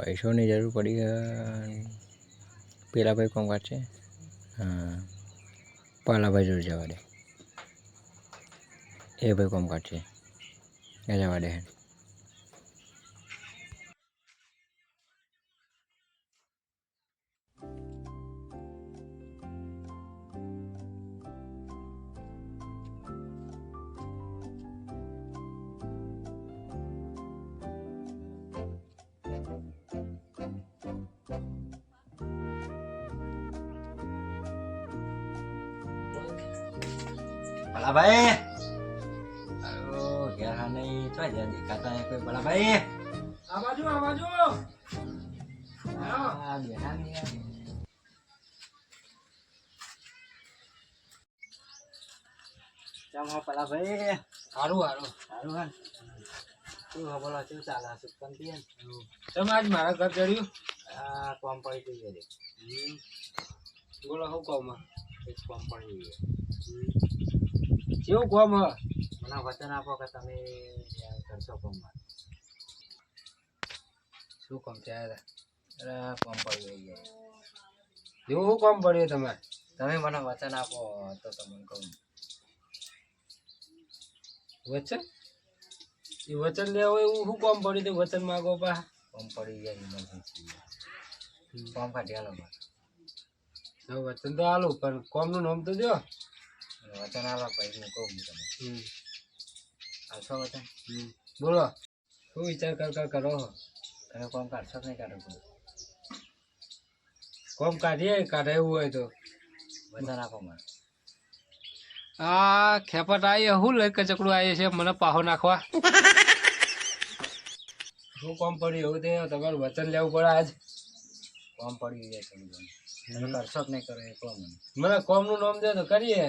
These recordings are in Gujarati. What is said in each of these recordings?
પૈસાની જરૂર પડી પેલા ભાઈ કોમ છે? હા પાલાભાઈ જોડે જવા દે. એ ભાઈ કોમ છે? એ જવા દે. નહીં તો જ્યાં દેખાતા નહીં કોઈ ભલાભાઈ આ બાજુ આ બાજુ. આ બેઠા નહીં. ચમ હો ભલાભાઈ સારું સારું સારું હા. શું હો બોલો શું ચાલે સુખપંતી હે ને? તમે આજ મારા ઘર ચડ્યું. આ કોમ પડી ગઈ છે. બોલો શું કોમ એક કોમ પડી ગઈ કેવું કોમ હ? મને વચન આપો કે તમે કરશો કોમ શું કોમ છે? કોમ પડી ગઈ છે. એવું શું કોમ પડ્યું તમારે? તમે મને વચન આપો તો તમને કહું. વચન? એ વચન લેવો એવું શું કોમ પડ્યું તે વચન માગો પા. કોમ પડી જાય ઇમરજન્સી કોમ કાઢી આલો વચન તો આલું પણ કોમનું નામ તો જો વચન આવા પછી હું કહું તમે હમ. આવશો બોલો. શું વિચાર કર કર કરો છો? તમે કોમ કાઢશો નહીં કાઢો કોમ કાઢીએ કાઢે એવું હોય તો? બધા નાખો મને આ ખેપટ આવી હું લઈ કચકડું આવી છે મને પાહો નાખવા. શું કોમ પડ્યું એવું તે? તમારું વચન લેવું પડે આજ. કોમ પડી જાય થોડું ઘણું કરશો જ નહીં કરો એ કહો મને મને કોમનું નામ દે તો કરીએ.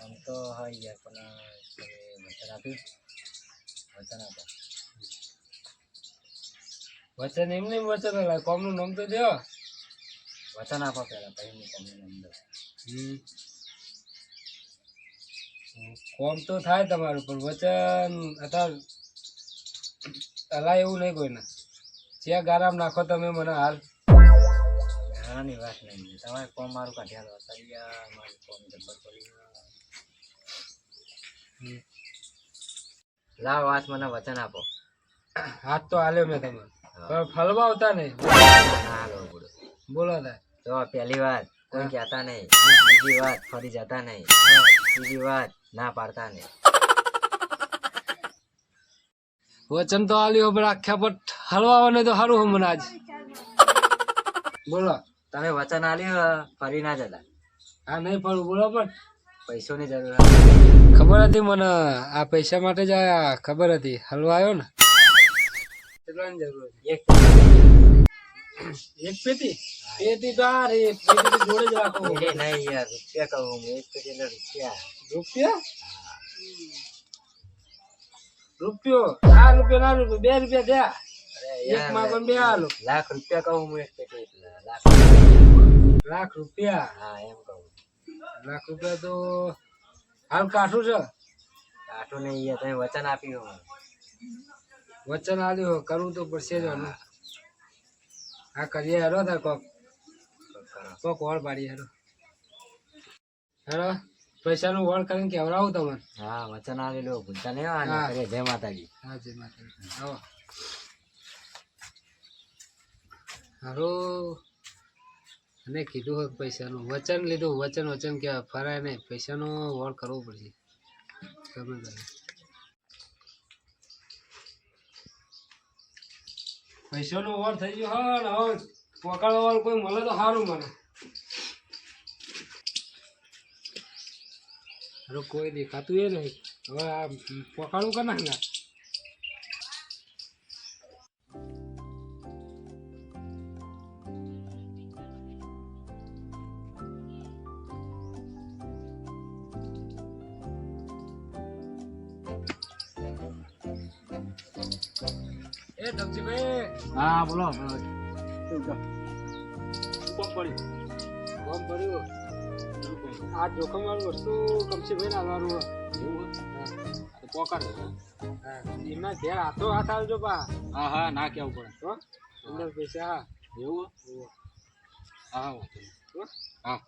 આમ તો હા યાર પણ તમે વચન આપો. વચન એમને નહીં વચન હલાય કોમનું નામ તો દો. વચન આપો પહેલાં પછી હું તમને નામ દઉં કોમ તો થાય તમારું પણ વચન અત્યારે અલાય એવું નહીં કોઈને. જ્યાં ગારામ નાખો તમે મને હાલ. ઘણાની વાત નહીં તમારે કોમ મારું કાઢ્યા આલો અત્યારે મારું કોમ જબ્બર પડી લાવ વાત મને વચન આપો. હાથ તો હાલ્યો મેં તમે પણ ફલવા આવતા નહીં બોલો. તો પહેલી વાત કોઈ કહેતા નહીં. બીજી વાત ફરી જતા નહીં. ત્રીજી વાત ના પાડતા નહીં. વચન તો આલ્યો પણ આખ્યા પર હલવા આવે તો સારું હમણાં આજ. બોલો. તમે વચન આલ્યું ફરી ના જતા. હા નહીં પડું. બોલો પણ. પૈસોની જરૂર ખબર હતી મને? આ પૈસા માટે જ ખબર હતી. હલવા આવ્યો ને? કેટલાની જરૂર એક એક પેટી? પેટી તો આ રે. પેટી જોડે જ રાખો. એ નહીં યાર રૂપિયા કહું એક પેટી એટલે રૂપિયા. રૂપિયા? રૂપિયો? આ રૂપિયો ના રૂપિયો. બે રૂપિયા થયા. અરે એક માં પણ બે આલો. લાખ રૂપિયા કહું હું એક પેટી લાખ લાખ રૂપિયા? હા એમ લાખ રૂપિયા તો હાલ કાઠું છે. કાઠું નહીં તમે વચન આપ્યું વચન આપ્યું કરવું તો પડશે જ હા કરીએ હેરો તાર કોક. કોક વળ પાડીએ હેરો. હેરો પૈસાનું વળ કરીને કેવડાવું તમને? હા વચન આલેલું ભૂલતા નહીં આને જય માતાજી. હા જય માતાજી. આવો. હારો અને કીધું હોત પૈસાનું. વચન લીધું વચન વચન કહેવાય. ફરાય નહીં. પૈસાનો વળ કરવો પડશે. ગમે ત્યારે પૈસાનો વળ થઈ ગયો. હા ને હવે પકડવા વાળું કોઈ મળે તો સારું મને હારું કોઈ દેખાતું એ નહીં. હવે આ પકડવું કે ના એ ધમજીભાઈ હા બોલો કોમ પડ્યું આ જોખમ વાળું વસ્તુ કમસીભાઈ. હા. તો પોકાર હા. એમના ઘેર હાથો હાથ આવજો પા હા હા ના કેવું પડે. હો? અંદર પૈસા. હા એવું હા નહીં. હા.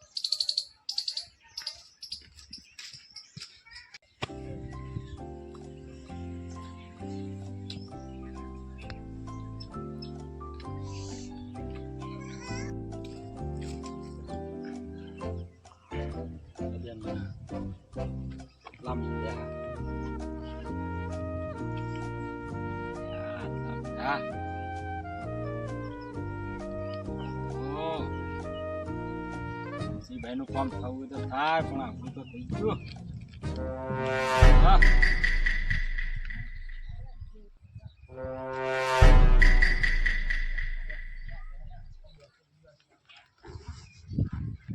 હા. ભાઈ નું કામ થવું તો થાય, પણ આપણું તો થઈ ગયું. હા.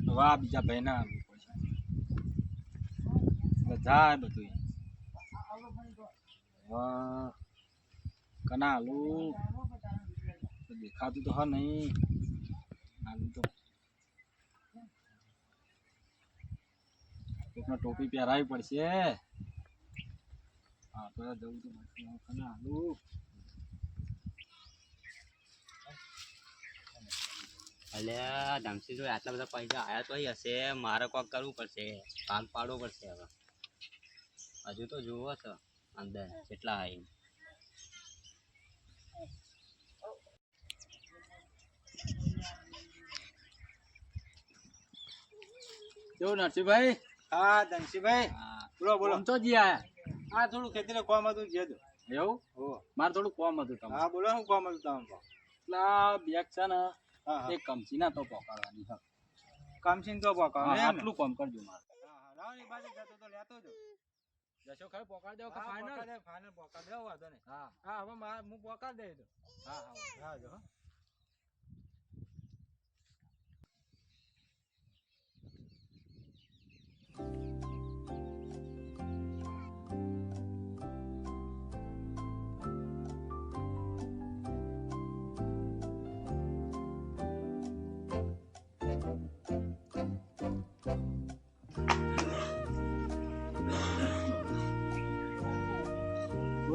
વાહ, બીજા ભાઈ ના જાય બધું વાહ કના આલુ દેખાતું તો હા નહીં આલુ તો ટોપી પહેરાવી પડશે હા તો જવું તો કના આલુ અલ્યા ધમસી જોડે આટલા બધા પૈસા આયા તો હશે મારે કોક કરવું પડશે ભાગ પાડવો પડશે હવે હજુ તો જુઓ છો અંદર કેટલા આવી કેવું નરસિંહભાઈ? હા ધનસિંહભાઈ. બોલો બોલો. તો જી આયા. હા થોડું ખેતીને કોમ હતું જે. એવું? મારે થોડું કોમ હતું તમે હા બોલો શું કોમ હતું તમે એટલે બેગ છે ને એ કમસી ના તો પકડવાની હા કમસી તો પકાવ હા, એમ ને? આટલું કોમ કરજો મારે. હા, હા, લાવો ને, એ બાજુ જતો તો લેતો જો. જશો ખરે? પકડ દેવો કે હા, final? પકાડ દે, final પકાડ દે, વાંધો નહીં. હા. હા, હવે મારે- હું પકાડ દઈ દઉં. હા હા. હા, જો,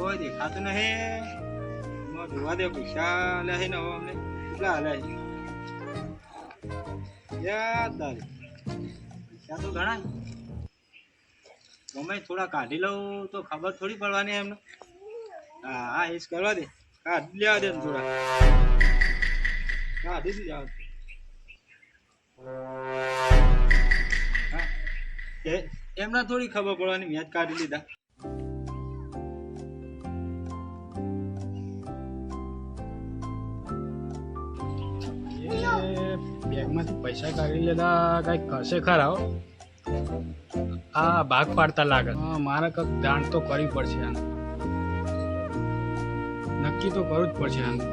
કોઈ દેખાતું નહીં. જોવા દે પૈસા લે ને હવે અમને કેટલા હાલે યાદ પૈસા તો ઘણા. ગમે થોડા કાઢી લઉં તો ખબર થોડી પડવાની એમને. હા હા, એ કરવા દે. કાઢી લેવા દે થોડા. કાઢી જ લેવા. હા. એમને થોડી ખબર પડવાની મેચ કાઢી લીધા. પૈસા કાઢી લેતા કંઈક કરશે ખરા હો. આ ભાગ પાડતા લાગે. હા, મારે કંઈક દાણ તો કરવી પડશે આને. નક્કી તો કરવું જ પડશે આને.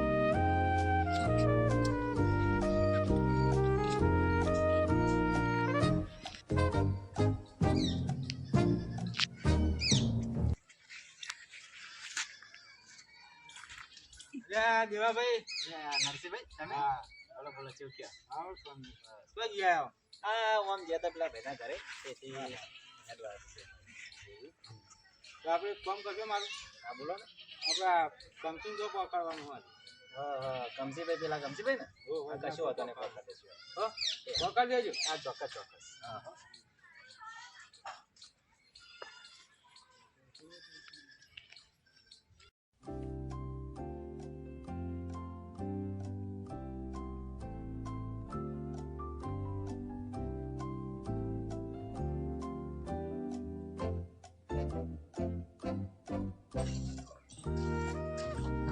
દેવાભાઈ. નરસિંહભાઈ તમે? હા બોલો બોલો ચેવું કયો આવો સ્વામી. તો જ આયો. આ ઓમ ગયા તા પેલા ભેગા ઘરે. તેથી. તો આપણે કામ કરજો મારું. હા બોલો ને. આપણે કમસિંગ જો પકડવાનું હોય. હા હા કમસીભાઈ પેલા કમસીભાઈ ને? કશું વાંધો નહીં પકડી દઈશું. હો, પકડી દેજો. હા ચોક્કસ ચોક્કસ. હા હા.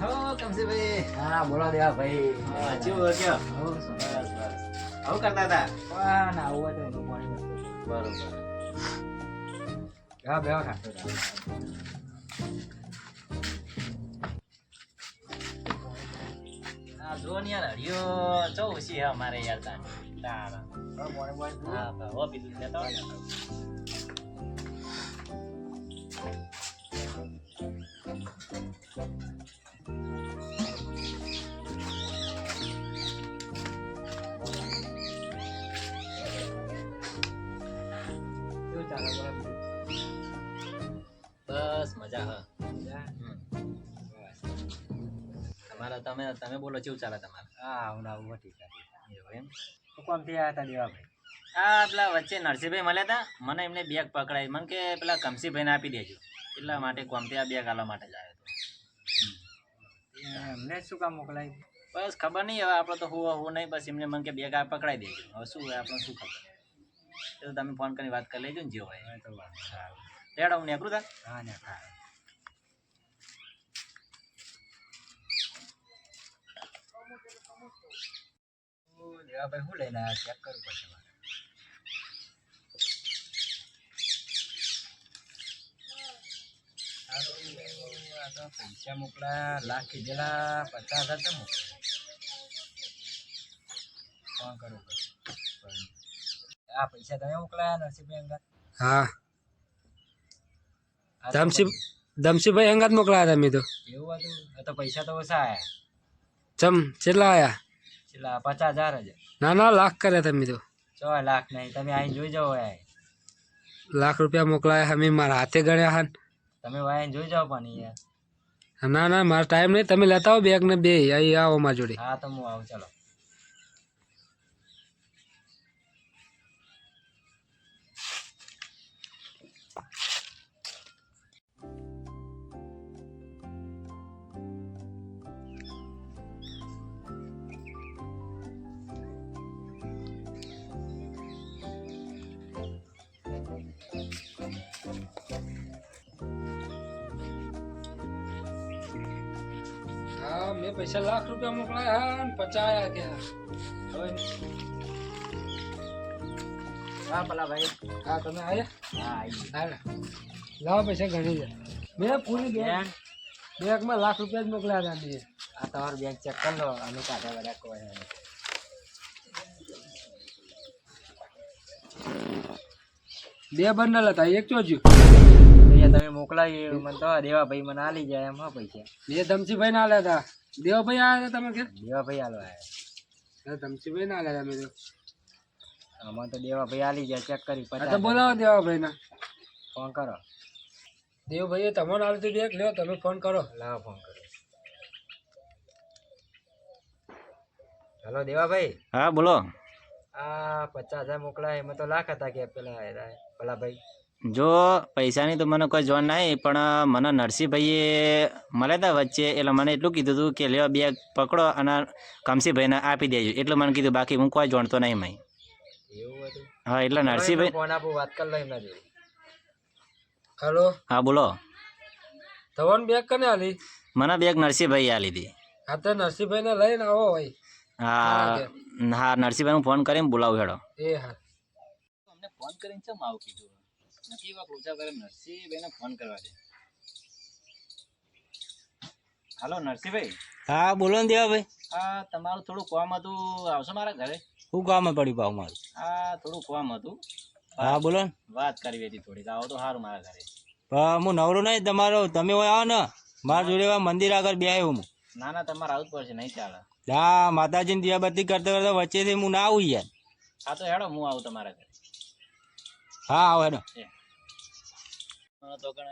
હો કમસીભાઈ? હા બોલો દેવા ભાઈ. ચેવું કયો બસ બસ આવું કરતા હતા? ના આવું હતું બરોબર. હા બેવા ખાતો જો ને યાર હરિયો ચો હે અમારે યાર તારા હા તો હો પીધું લેતા હોય બસ મજા હ. તમારા તમે તમે બોલો કેવું ચાલે તમારે? હા આવું આવું ઠીક એવું એમ? તો કોમથી આવ્યા હતા દેવાભાઈ? આ પેલા વચ્ચે નરસિંહભાઈ મળ્યા હતા મને એમને બેગ પકડાવી મને કે પેલા કમસીભાઈને આપી દેજો. એટલા માટે કોમથી આ બેગ આલવા માટે જ આવ્યો હતો એમને શું કામ મોકલાવી બસ ખબર નહીં હવે આપણે તો હું હું નહીં. બસ એમને મને કે બેગ આ પકડાવી દેજો. હવે શું આપણે શું ખબર? તો તમે ફોન કરીને વાત કરી લેજો ને જેવો હોય. તો રેડ હું તા શું લઈને ચેક કરવું પડશે મારે. આ તો પૈસા મોકલા લાખ કીધેલા પચાસ હજાર તો મોકલા ફોન કરવું પડશે આ પૈસા તમે મોકલાયા નરસિંહભાઈ અંગત હા. ધમસી ધમસીભાઈ હંગાત મોકલાયા તમે તો. એવું હતું? આ તો પૈસા તો ઓછા આયા. ચમ કેટલા આયા? છેલ્લા પચાસ હજાર જ ના ના લાખ કર્યા તમે તો. છ લાખ નહીં. તમે અહીં જોઈ જાઓ લાખ રૂપિયા મોકલાયા અમે મારા હાથે ગણ્યા હા તમે અહીં જોઈ જાઓ પણ યાર ના ના મારો ટાઈમ નહીં. તમે લેતા આવો બેગ ને બે અહીં આવો મારા જોડે. હા તો હું આવું ચાલો. મેં પૈસા લાખ રૂપિયા મોકલાયા હા ને પચાયા કે હવે. હા ભલા ભાઈ હા તમે આયા? હા આવી હા લાવો પૈસા ઘણી જાય મેં પૂરી ગયા બેંકમાં લાખ રૂપિયા જ મોકલ્યા હતા મેં આ તમારું બેંક ચેક કરી લો અમે કાઢા બધા કોઈ બે બંડલ હતા એક ચોજ્યું તમે મોકલાવી મને તો દેવાભાઈ મને આલી જાય એમ હા પૈસા બે ધમસીભાઈ ના આલ્યા હતા દેવાભાઈ આવ્યા હતા તમે કે? દેવાભાઈ આલો આયા. ધમસીભાઈ ના આલ્યા તમે તો. આમાં તો દેવાભાઈ આલી જાય ચેક કરી પછી તો બોલાવો દેવાભાઈ ના. ફોન કરો. દેવભાઈએ તમારે આલતું બેગ લ્યો તમે ફોન કરો. લાવો ફોન કરો. હેલો દેવાભાઈ. હા બોલો. આ પચાસ હજાર મોકલાય એમાં તો લાખ હતા કે પેલા પેલા ભાઈ. જો પૈસાની તો મને કોઈ જોન નહીં પણ મને નરસિંહભાઈએ મળ્યા હતા વચ્ચે એટલે મને એટલું કીધું હતું કે લેવા બેગ પકડો અને કમસીભાઈને આપી દેજો. એટલું મને કીધું બાકી હું કોઈ જોણતો નહીં મય. હા એટલે નરસિંહભાઈ ફોન આપું વાત કરી લો એમના જોડે. હલો? હા બોલો. ધવન બેગ કને આલી? મને બેગ નરસિંહભાઈએ આલી હતી હા તો નરસિંહભાઈને લઈને આવો ભાઈ. હા હા નરસિંહભાઈ હું ફોન કરીને બોલાવું હેડો. એ હા. અમને ફોન કરીને ચમ આવું કીધું? નક્કી વાત લોચા કરે નરસિંહભાઈને ફોન કરવા દે. હાલો નરસિંહભાઈ હા બોલો ને દેવાભાઈ. હા તમારું થોડું કામ હતું. આવશો મારા ઘરે? શું કામ પડ્યું ભાવ મારું? હા થોડું કામ હતું. હા બોલો ને. વાત કરવી હતી થોડીક. આવો તો સારું મારા ઘરે. હું નવરો નહીં તમારો. તમે હોય આવો ને. મારા જોડે મંદિર આગળ બે હું. ના ના તમારે આવવું જ પડશે નહીં ચાલે. હા માતાજીની દિયાબત્તી કરતા કરતા વચ્ચેથી હું ના આવું યાર. હા તો હેડો હું આવું તમારા ઘરે. હા આવો હેડો. મને તો કણ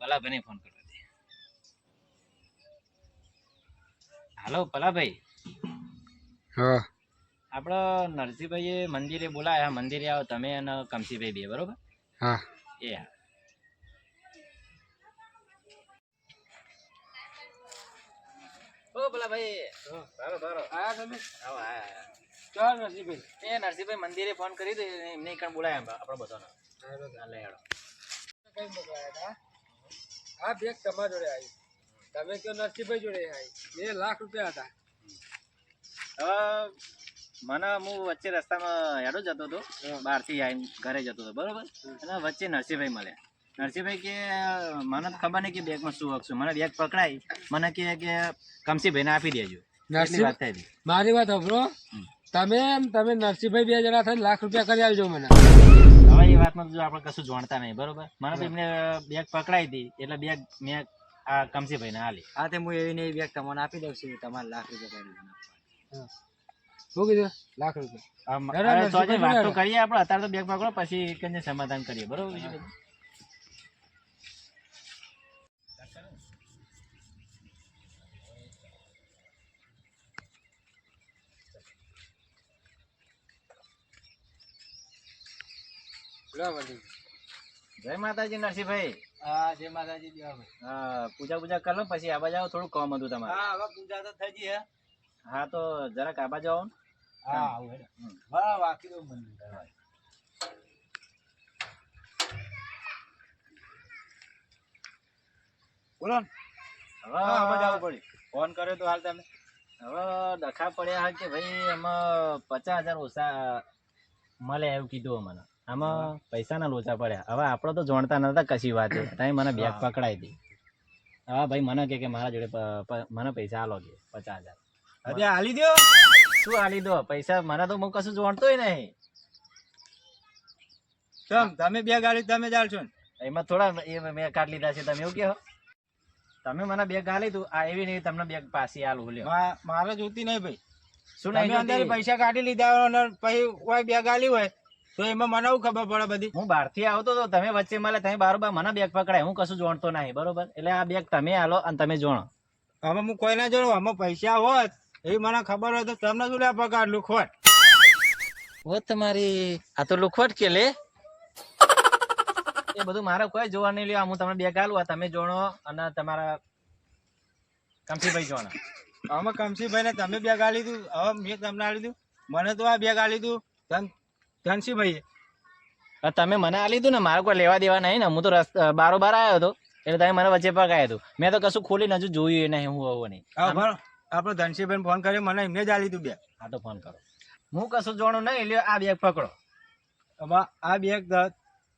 પલાભાઈને ફોન કરવા દે હાલો હા. આપણો નરસિંહભાઈએ મંદિરે બોલાયા. મંદિરે આવો તમે અને કમસીભાઈ બે બરોબર? હા. એ હા. ઓ પલાભાઈ. સારો સારો આયા તમે? આવો આયા ચાલ નરસિંહભાઈ. એ નરસિંહભાઈ મંદિરે ફોન કરી દે એમને કણ બોલાયા આપણો બધાનો. હેડો કઈ મોકલાયા હતા આ બેગ તમારા જોડે આવી. તમે કયો નરસિંહભાઈ જોડે આવી? બે લાખ રૂપિયા હતા. મને હું વચ્ચે રસ્તામાં હેડો જતો હતો. બહારથી આવીને ઘરે જતો હતો બરોબર? અને વચ્ચે નરસિંહભાઈ મળ્યા. નરસિંહભાઈ કે મને તો ખબર નહીં કે બેગમાં શું હકશું મને બેગ પકડાઈ મને કે કે કમસીભાઈને આપી દેજો. મારી વાત સાંભળો. તમે તમે નરસિંહભાઈ બે જણા થઈને લાખ રૂપિયા કરી આવજો મને. એ વાતમાં તો જો આપણે કશું જાણતા નહીં બરોબર? મને તો એમને બેગ પકડાઈ હતી એટલે બેગ મેં આ કમસીભાઈને આલી. હા તે હું એવી નહીં એવી બેગ તમને આપી દઉં છું તમારે લાખ રૂપિયા કરી શું કીધું? લાખ રૂપિયા. વાત તો કરીએ આપણે અત્યારે તો બેગ પકડો પછી કંઈ સમાધાન કરીએ બરોબર જય માતાજી નરસિંહભાઈ. હા જય માતાજી દેવાભાઈ હા પૂજા પૂજા કરો પછી આબા જાઓ થોડું કામ હતું તમારે. હા હવે પૂજા તો થઈ ગઈ હે. હા તો જરાક આબા જાઓ ને. હા આવું હા વાકી દો મંદિર. બોલો ને. હવે હા આબા જાવું પડી. ફોન કર્યો તો હાલ તમે. હવે ડખા પડ્યા હા કે ભાઈ એમાં પચાસ હજાર ઓછા મળે એવું કીધું મને આમાં પૈસાના લોચા પડ્યા. હવે આપણે તો જાણતા નતા કશી વાત. તમે મને બેગ પકડાઈ હતી હા ભાઈ મને કે કે મારા જોડે મને પૈસા આલો કે પચાસ હજાર. અરે હાલી દો શું આલી દો પૈસા મને તો હું કશું જાણતોય નહીં. ચમ તમે બે ગાડી તમે ચાલશો ને. એમાં થોડા એ મેં કાઢ લીધા છે તમે એવું કહો. તમે મને બેગ ગાલી તું. આ એવી નહીં તમને બેગ પાછી આલું લ્યો. મારે જોતી નહીં ભાઈ. શું નહીં પૈસા કાઢી લીધા હોય પછી કોઈ બેગ ગાલી હોય તો એમાં મને શું ખબર પડે બધી? હું બહારથી આવતો તો તમે વચ્ચે મળે તમે બારોબાર મને બેગ પકડાય હું કશું જોણતો નહીં બરોબર? એટલે આ બેગ તમે આલો અને તમે જોણો. આમાં હું કોઈ ના જોડું આમાં પૈસા હોત એ મને ખબર હોય તો તમને શું લે પગાર લુખવટ? ઓ તમારી આ તો લુખવટ કે લે. એ બધું મારે કોઈ જોવા નહીં લ્યો હું તમને બેગ આલું આ તમે જોણો અને તમારા કમસીભાઈ જોણો આમાં કમસીભાઈ ને તમે બેગ આલી દીધું હવે મેં તમને આલી દીધું મને તો આ બેગ આલી દીધું ધન ધનસીભાઈ તમે મને આ લીધું ને મારે કોઈ લેવા દેવા નહીં ને. હું તો બારો બારોબાર આવ્યો હતો એટલે તમે મને વચ્ચે પકાય હતું. મેં તો કશું ખોલીને હજુ જોયું નહીં હું આવું નહીં. આપણે ધનસિંહભાઈ ફોન કર્યો મને મેં જ આ લીધું બે. હા તો ફોન કરો. હું કશું જોણું નહીં એટલે આ બેગ પકડો. હવે આ બેગ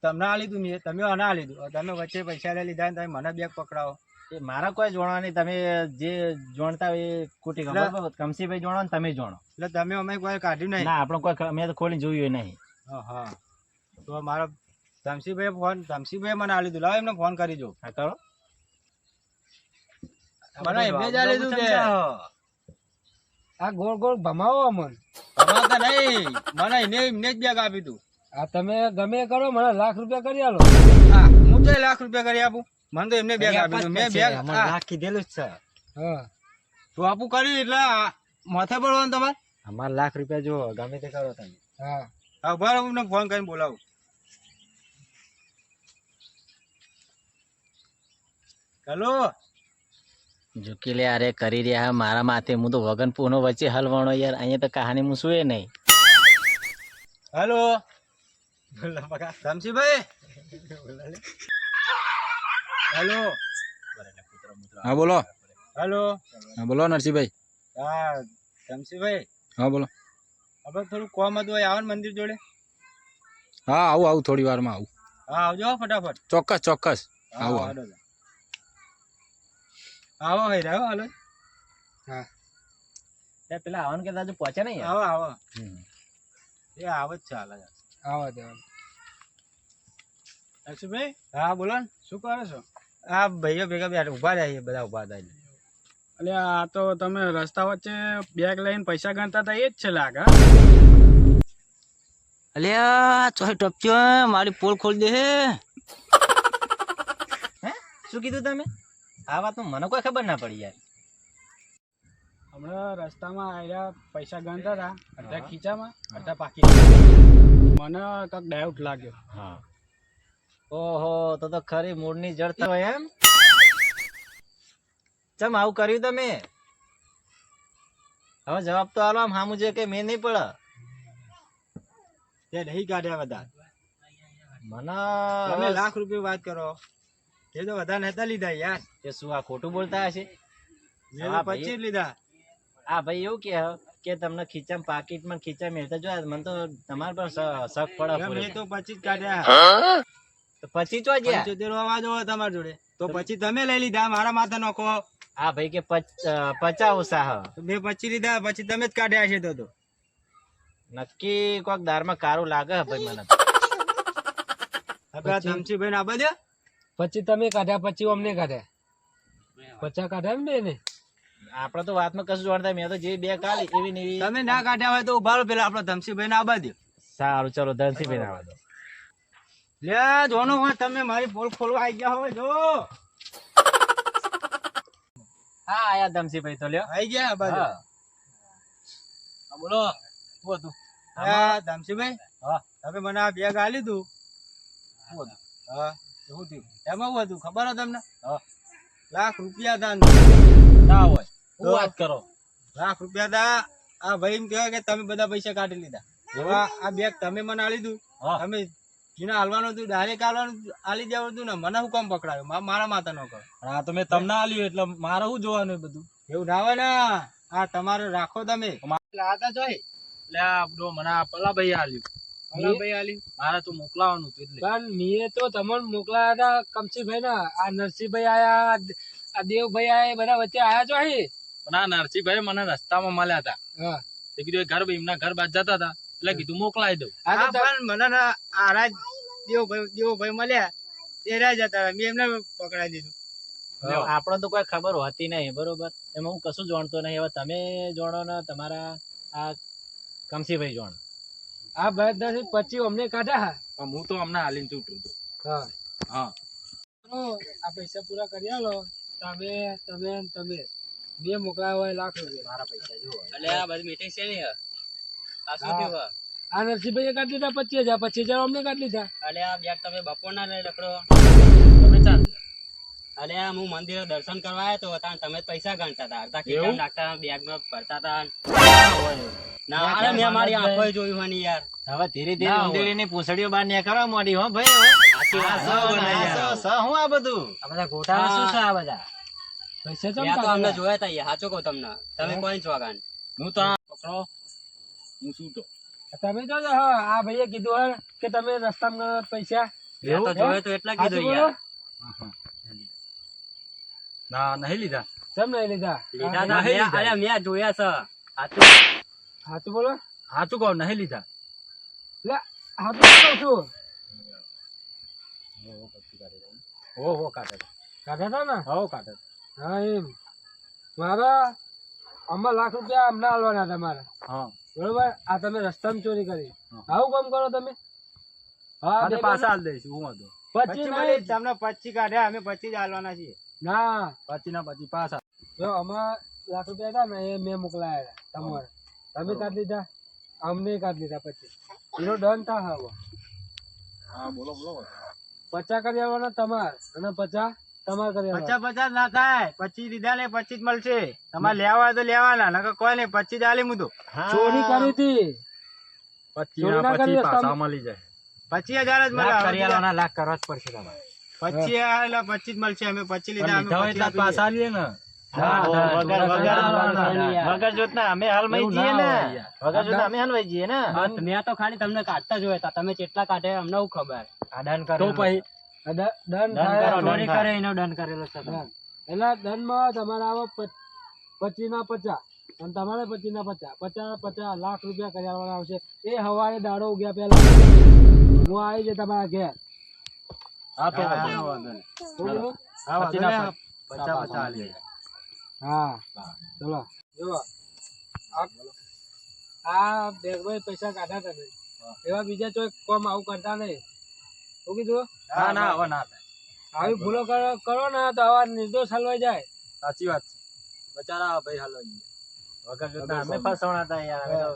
તમને આ લીધું મેં તમે આના લીધું. તમે વચ્ચે પૈસા લઈ લીધા ને તમે મને બેગ પકડાવો. મારા કોઈ નહીં. તમે જે જોણતા હોય એ ખોટી ખબર? કમસીભાઈ જોણો ને તમે જોણો. એટલે તમે અમે કોઈ કાઢ્યું નહીં? ના આપણે કોઈ ખ- મેં તો ખોલી જોયું નહીં. હા તો મારો ધમસીભાઈ ફોન ધમસીભાઈ મને આલી દીધું. લાવ એમને ફોન કરી જો હા કરો. મને એમને જ આલી દીધું કે આ ગોળ ગોળ ભમાવો અમન. અમારે તો નહીં. મને એને એમને જ બેગ આપી દીધું. આ તમે ગમે કરો મને લાખ રૂપિયા કરી આલો. હા હું તો લાખ રૂપિયા કરી આપું. મને તો એમને બેગ આપેલું મેં બેગ રાખી દેલું જ છે. હા. તો આપું કર્યું એટલે માથે પડવાનું તમારે? અમારે લાખ રૂપિયા જો ગમે તે કરો તમે. હા. હા બરાબર હું ફોન કરીને બોલાવું. હેલો જો લે અરે કરી રહ્યા મારા માથે. હું તો વગન પૂનો વચ્ચે હલવાણો યાર અહીંયા તો કહાની હું સુએ નહીં. Hello Dhamsibhai hello. હા બોલો. હેલો. હા બોલો નરસિંહભાઈ. હા ધમસીભાઈ હા બોલો. આપણે થોડું કોમ હતું હોય આવે ને મંદિર જોડે. હા આવું આવું થોડી વારમાં આવું. હા આવજો હો ફટાફટ. ચોક્કસ ચોક્કસ. હા, આવો. આવો. ભાઈ રહ્યો હાલો. પેલા આવવાનું કે હજુ પહોંચે નહીં? આવો આવો. એ આવો જ ચાલે આવો દેવાનું લક્ષ્મીભાઈ હા બોલો ને. શું કરો છો? આ ભાઈઓ ભેગા બેઠા ઊભા રહ્યા બધા ઊભા હતા એટલે આ તો તમે રસ્તા વચ્ચે બેગ લઈને પૈસા ગણતા હતા એ જ છે લાગે અલ્યા ચોહી ટપચ્યો મારી પોલ ખોલી દે હે. શું કીધું તમે? આ વાત મને કોઈ ખબર ના પડી યાર. હમણાં રસ્તામાં આવ્યા પૈસા ગણતા હતા અડધા ખીચામાં અડધા પાકી. મને કંઈક ડાઉટ લાગ્યો. હા. ઓહો તો તો ખરી મૂળની જડ તો હોય એમ? ચમ આવું કર્યું તમે? હવે જવાબ તો આલો આમ હામું જે કે મેં નહીં પડે. તે નહીં કાઢ્યા બધા. મને તમે લાખ રૂપિયા વાત કરો. તે તો બધા નતા લીધા યાર. તે શું આ ખોટું બોલતા હશે? પચીસ લીધા. આ ભાઈ એવું કે કે તમને ખીચામાં પાકીટમાં ખીચા મેળતા જોયા મને તો તમારા પર શક પડે મેં. તો પચીસ કાઢ્યા. પછી ચો ગયા? પંચોતેર અવાજ હોય તમારા જોડે. તો પછી તમે લઈ લીધા મારા માથે નોખો આ ભાઈ કે પચ- અ, પચાસ ઓછા હ. તો મેં પચીસ લીધા પછી તમે જ કાઢ્યા છે તો તો. નક્કી કોક દારમાં કારું લાગે ભાઈ મને. ધમસીભાઈ ના બધે પછી? તમે કાઢ્યા પછી અમને કાઢ્યા? પચા કાઢ્યા ને ને આપડે તો વાતમાં કશું જાણતા મેં તો જે બે કાઢી એવી ને તમે ના કાઢ્યા હોય તો ઊભા પેલા આપડે ધમસીભાઈ ના બધે સારું ચલો ધનસી ભાઈ આવા દો. લે જોનો હોય તમે મારી પોલ ખોલવા આવી ગયા હોય જો. હા આયા ધમસી ભાઈ તો લ્યો. આવી ગયા બાજુ. હા. હા, બોલો. શું હતું? હા ધમસીભાઈ હા. તમે મને આ બેગ આલી તું શું હતું? હા. શું થયું? એમાં શું હતું? ખબર હોય તમને? લાખ રૂપિયા દાન. ના હોય. શું વાત કરો? લાખ રૂપિયા દા. આ ભાઈ એમ કહેવાય કે તમે બધા પૈસા કાઢી લીધા. આ બેગ તમે મને આલી દઉં હા. તમે જેને હાલવાનું હતું ડાયરેક્ટ હાલવાનું હાલી દેવાનું હતું ને મને હું કોમ પકડાયો? મારા માથા નો કર. હા તો મેં તમને હાલ્યું એટલે મારે શું જોવાનું બધું? એવું ના હોય ને આ તમારે રાખો તમે. લાતા જોઈ. એટલે મને પલા ભાઈ હાલ્યું. મારે તો મોકલાવાનું હતું એટલે. પણ મેં તો તમને મોકલાયા હતા કમસીભાઈ ના. આ નરસિંહભાઈ આયા આ દેવભાઈ આયા બધા વચ્ચે આયા છો પણ આ નરસિંહભાઈ મને રસ્તામાં મળ્યા હતા. હા. તે કીધું ઘર ઘર એમના ઘર બાદ જતા હતા. એટલે કીધું મોકલાઈ દઉં. હા પણ મને ના આ રાજ દેવો ભાઈ દેવો ભાઈ મળ્યા એ રાજ હતા મેં એમને પકડાઈ દીધું. લ્યો. આપણને તો કોઈ ખબર હોતી નહીં બરોબર? એમાં હું કશું જાણતો નહીં. હવે તમે જાણો ને તમારા આ કમસીભાઈ જાણો. આ ભાઈ દસ પચીસ અમને કાઢા. પણ હું તો અમને હાલીને છૂટું છું. હા. હા. આ પૈસા પૂરા કરી આલો. તમે તમે તમે. બે મોકલાયા હોય લાખ રૂપિયા. મારા પૈસા જો એટલે આ બધી મીટિંગ છે ને આ. આ નરસિંહભાઈએ કાઢી લીધા પચીસ હજાર પચીસ હજાર અમને કાઢી લીધા અલે આ બેગ તમે બપોરના લઈ રખડો. તમે ચાલ અલે આ હું મંદિરે દર્શન કરવા આવ્યો તો હતા તમે પૈસા ગણતા હતા. અડધા ખીચામાં નાખતા બેગમાં ભરતા હતા. ના અરે મેં મારી આંખોએ જોયું હોય યાર. હવે ધીરે ધીરે. ઉંદેડીની પૂંછડીઓ બહાર નીકળવા માંડી હો ભાઈ સાચી હું આ બધું? આ બધા ગોટાળા શું છે આ બધા? પૈસા તો અમને જોયા તા યાર કહું તમને. તમે કોઈ છો હું તો પકડો. હું છૂટો તમે જો હા આ ભાઈએ કીધું હે કે તમે રસ્તામાં પૈસા. તો જોયે તો એટલા કીધું યાર. ના નહીં લીધા. કેમ નહીં લીધા? લીધા લીધા. અરે મેં જોયા છે. હાચું હાચું બોલો? હાચું કહો નહીં લીધા. લે હાચું કહું છું? હો હો કાઢે ને? હો કાઢે હા એમ. મારા આમાં લાખ રૂપિયા હમણાં આલવાના તમારે. હા. બરોબર? આ તમે રસ્તામાં ચોરી કરી. આવું કામ કરો તમે? હા પાછા હાલ દઈશું હું હતો પચી નહીં. તમને પચી કાઢ્યા અમે પચી જ હાલવાના છીએ. ના. પછી ના પછી પાછા. જો અમાર લાખ રૂપિયા હતા ને એ મેં મોકલાયા તમારે. તમે કાઢ લીધા? અમને કાઢ લીધા પછી. એનો ડન થા હવે. હા બોલો બોલો. પચાસ કરી આવવાના તમાર અને પચાસ તમારે કરી પચાસ પચાસ ના થાય. પચી દીધા ને પચી મળશે. તમારે લેવા તો લેવાના નકર કોઈ નહીં પચી આલી મું ચોરી કરી હતી. પછી ચોરી ના ના કરી પછી રસ્તામાં? પાછા મળી જાય. પચી હજાર જ મળે કરિયાલાના લાખ કરવા જ પડશે તમારે. પચી એટલે પચી મળશે. અમે પચી પણ લીધા અમે પાછા ને. વગર જોતના અમે જઈએ ને. વગર અમે જઈએ ને. મેં તો ખાલી તમને કાઢતા જોયા તમે કેટલા કાઢે અમને ખબર. આદાન તો પછી દંડ ચોરી કરે એનો દંડ કરેલો છે. એટલે દંડમાં તમારે આવે પચીસ ના પચાસ. અને તમારે પચીસ ના પચાસ. પચાસ પચાસ લાખ રૂપિયા કરી આવશે. એ હવારે દાડો ઉગ્યા પેલા હું આવી તમારા ઘેર. ચલો. જો આ આ બેગમાં પૈસા કાઢ્યા તમે. એવા બીજા ચોક કોમ આવું કરતા નહીં. શું કીધું? ના ના હવે ના થાય. આવી ભૂલો કરો કરો ને તો આવા નિર્દોષ હલવાઈ જાય. સાચી વાત છે. બચારા ભાઈ હાલો વગર જોતના અમે ફસવાના હતા યાર તો.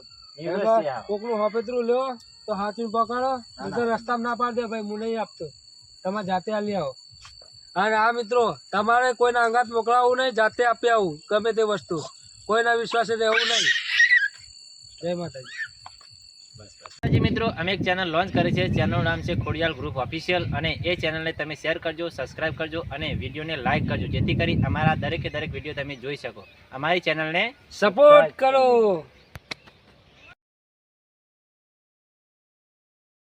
કોકનું લ્યો હાથું પકડો તો રસ્તામાં ના પાડી દે ભાઈ હું નહીં આપતો. તમે જાતે હાલી આવો. અને આ મિત્રો તમારે કોઈના અંગાત મોકલાવવું નહીં જાતે આપી આવું ગમે તે વસ્તુ. કોઈના વિશ્વાસે રહેવું નહીં. જય માતાજી. મિત્રો અમે એક ચેનલ લોન્ચ કરી છે. ચેનલનું નામ છે ખોડિયાલ ગ્રુપ ઓફિશિયલ અને એ ચેનલને તમે શેર કરજો સબસ્ક્રાઇબ કરજો અને વિડીયોને લાઇક કરજો. જેથી કરી અમારા દરેકે દરેક વીડિયો તમે જોઈ શકો. અમારી ચેનલને સપોર્ટ કરો.